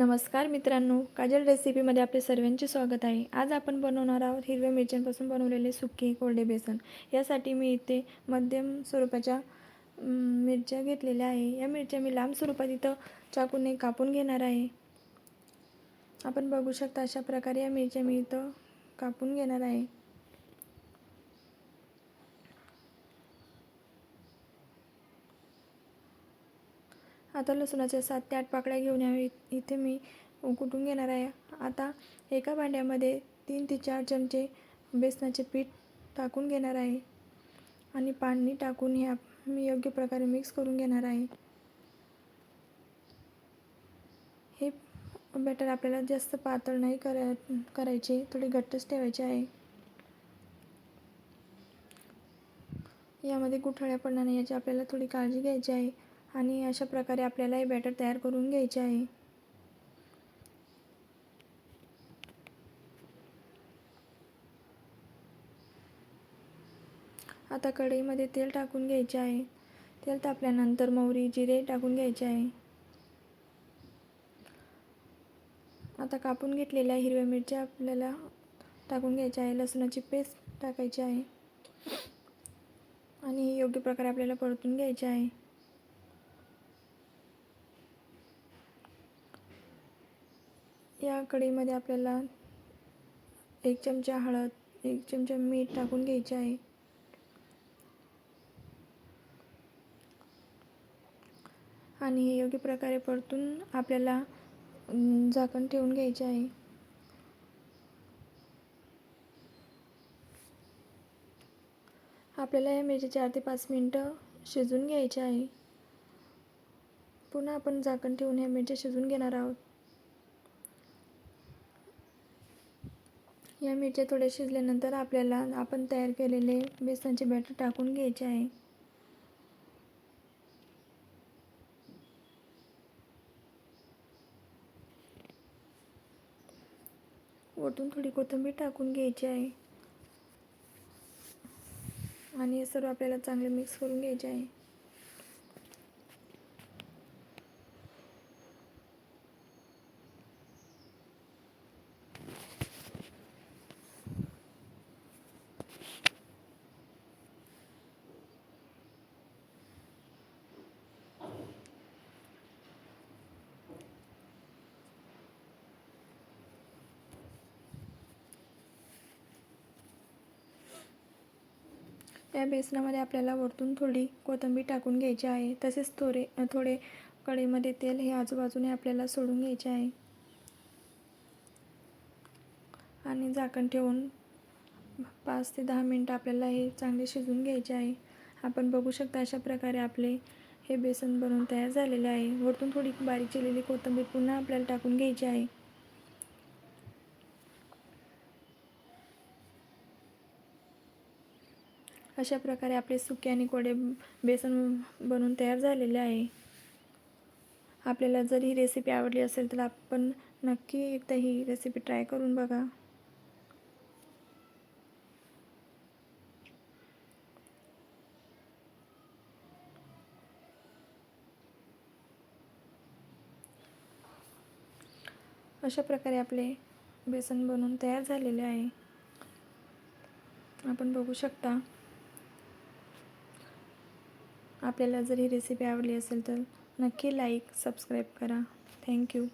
नमस्कार मित्रांनो काजल रेसिपीमध्ये आपले सर्वांचे स्वागत आहे. आज आपण बनवणार आहोत हिरव्या मिरच्यांपासून बनवलेले सुके कोरडे बेसन. यासाठी मी इथे मध्यम स्वरूपाच्या मिरच्या घेतलेल्या आहे. या मिरच्या मी लांब स्वरूपात इथं चाकूने कापून घेणार आहे. आपण बघू शकता अशा प्रकारे या मिरच्या मी इथं कापून घेणार आहे. आता लसूणाच्या सात ते आठ पाकळ्या घेऊन यावे. इथे मी कुटून घेणार आहे. आता एका भांड्यामध्ये तीन ते चार चमचे बेसनाचे पीठ टाकून घेणार आहे. आणि पाणी टाकून ह्या मी योग्य प्रकारे मिक्स करून घेणार आहे. हे बॅटर आपल्याला जास्त पातळ नाही करा करायचे थोडे घट्टच ठेवायचे आहे. यामध्ये गुठळ्या पडणार नाही याची आपल्याला थोडी काळजी घ्यायची आहे. आणि अशा प्रकारे आपल्याला हे बॅटर तयार करून घ्यायचे आहे. आता कढईमध्ये तेल टाकून घ्यायचे आहे. तेल तापल्यानंतर मोहरी जिरे टाकून घ्यायचे आहे. आता कापून घेतलेल्या हिरव्या मिरच्या आपल्याला टाकून घ्यायच्या आहे. लसणाची पेस्ट टाकायची आहे. आणि योग्य प्रकारे आपल्याला परतून घ्यायचे आहे. या कढईमध्ये आपल्याला एक चमचा हळद एक चमचा मीठ टाकून घ्यायचे आहे. आणि हे योग्य प्रकारे परतून आपल्याला झाकण ठेवून घ्यायचे आहे. आपल्याला या मिरची चार ते पाच मिनटं शिजून घ्यायचे आहे. पुन्हा आपण झाकण ठेवून ह्या मिरच्या शिजवून घेणार आहोत. या मिरच्या थोड्या शिजल्यानंतर आपल्याला आपण तयार केलेले बेसनाचे बॅटर टाकून घ्यायचे आहे. वरतून थोडी कोथिंबीर टाकून घ्यायची आहे. आणि हे सर्व आपल्याला चांगले मिक्स करून घ्यायचे आहे. या बेसनामध्ये आपल्याला वरतून थोडी कोथिंबीर टाकून घ्यायची आहे. तसेच थोडे थोडे कढईमध्ये तेल हे आजूबाजूने आपल्याला सोडून घ्यायचे आहे. आणि झाकण ठेवून पाच ते दहा मिनटं आपल्याला हे चांगले शिजून घ्यायचे आहे. आपण बघू शकता अशा प्रकारे आपले हे बेसन बनवून तयार झालेले आहे. वरतून थोडी बारीक चिरलेली कोथिंबीर पुन्हा आपल्याला टाकून घ्यायची आहे. अशा प्रकारे आपले सुके आणि कोडे बेसन बनवून तयार झालेले आहे. आपल्याला जर ही रेसिपी आवडली असेल तर आपण नक्की एकदा ही रेसिपी ट्राय करून बघा. अशा प्रकारे आपले बेसन बनवून तयार झालेले आहे. आपण बघू शकता. आपल्याला जर ही रेसिपी आवडली असेल तर नक्की लाईक सबस्क्राईब करा. थँक्यू